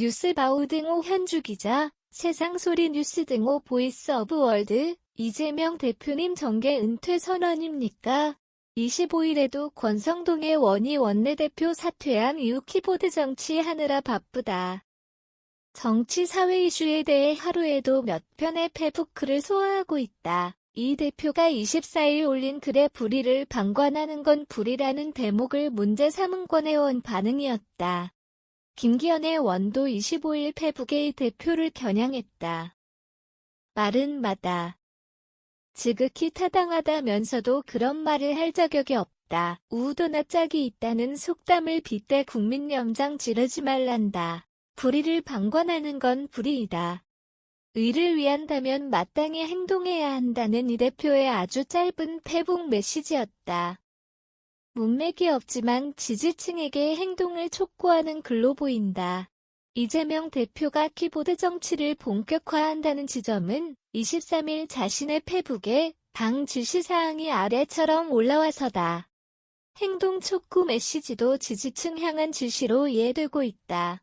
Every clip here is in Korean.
뉴스바우 등호 현주 기자, 세상소리 뉴스 등호 보이스 오브 월드, 이재명 대표님 정계 은퇴 선언입니까? 25일에도 권성동의 원희 원내대표 사퇴한 이후 키보드 정치하느라 바쁘다. 정치 사회 이슈에 대해 하루에도 몇 편의 페북글을 소화하고 있다. 이 대표가 24일 올린 글에 불의를 방관하는 건 불의라는 대목을 문제 삼은 권해온 반응이었다. 김기현의 원도 25일 페북의 대표를 겨냥했다. 말은 마다. 지극히 타당하다면서도 그런 말을 할 자격이 없다. 우도나 짝이 있다는 속담을 빗대 국민연장 지르지 말란다. 불의를 방관하는 건 불의이다. 의를 위한다면 마땅히 행동해야 한다는 이 대표의 아주 짧은 페북 메시지였다. 문맥이 없지만 지지층에게 행동을 촉구하는 글로 보인다. 이재명 대표가 키보드 정치를 본격화한다는 지점은 23일 자신의 페북에 당 지시사항이 아래처럼 올라와서다. 행동 촉구 메시지도 지지층 향한 지시로 이해되고 있다.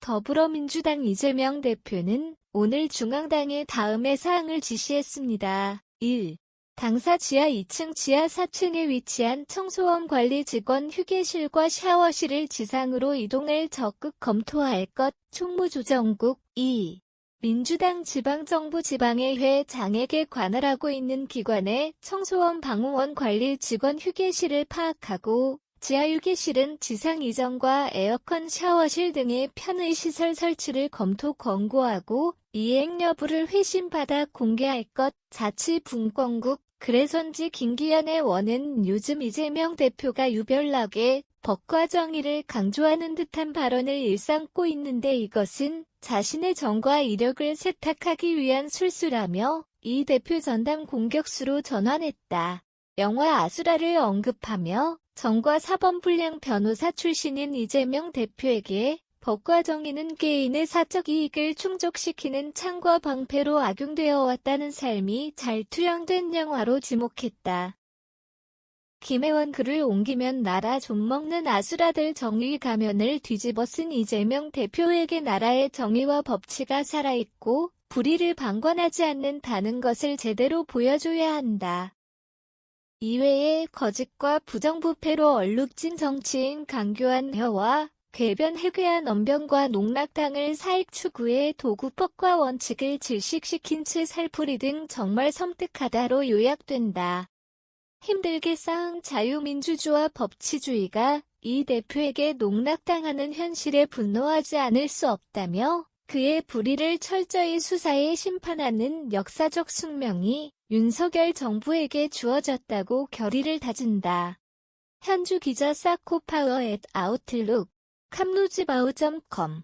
더불어민주당 이재명 대표는 오늘 중앙당에 다음의 사항을 지시했습니다. 1. 당사 지하 2층 지하 4층에 위치한 청소원 관리 직원 휴게실과 샤워실을 지상으로 이동을 적극 검토할 것, 총무조정국 2. 민주당 지방정부 지방의회 장에게 관할하고 있는 기관의 청소원 방호원 관리 직원 휴게실을 파악하고 지하 휴게실은 지상 이전과 에어컨 샤워실 등의 편의 시설 설치를 검토 권고하고 이행 여부를 회신받아 공개할 것 자치분권국 그래서인지 김기현의 원은 요즘 이재명 대표가 유별나게 법과 정의를 강조하는 듯한 발언을 일삼고 있는데 이것은 자신의 정과 이력을 세탁하기 위한 술수라며 이 대표 전담 공격수로 전환했다. 영화 아수라를 언급하며 정과 사법불량 변호사 출신인 이재명 대표에게 법과 정의는 개인의 사적 이익을 충족시키는 창과 방패로 악용되어 왔다는 삶이 잘 투영된 영화로 지목했다. 김혜원 글을 옮기면 나라 좀 먹는 아수라들 정의 가면을 뒤집어 쓴 이재명 대표에게 나라의 정의와 법치가 살아있고 불의를 방관하지 않는다는 것을 제대로 보여줘야 한다. 이외에 거짓과 부정부패로 얼룩진 정치인 강교안 혀와 궤변 해괴한 언변과 농락당을 사익 추구해 도구법과 원칙을 질식시킨 채 살풀이 등 정말 섬뜩하다로 요약된다. 힘들게 쌓은 자유민주주의와 법치주의가 이 대표에게 농락당하는 현실에 분노하지 않을 수 없다며 그의 불의를 철저히 수사해 심판하는 역사적 숙명이 윤석열 정부에게 주어졌다고 결의를 다진다. 현주 기자 사코파워 앳 아웃룩 캄루지바우.com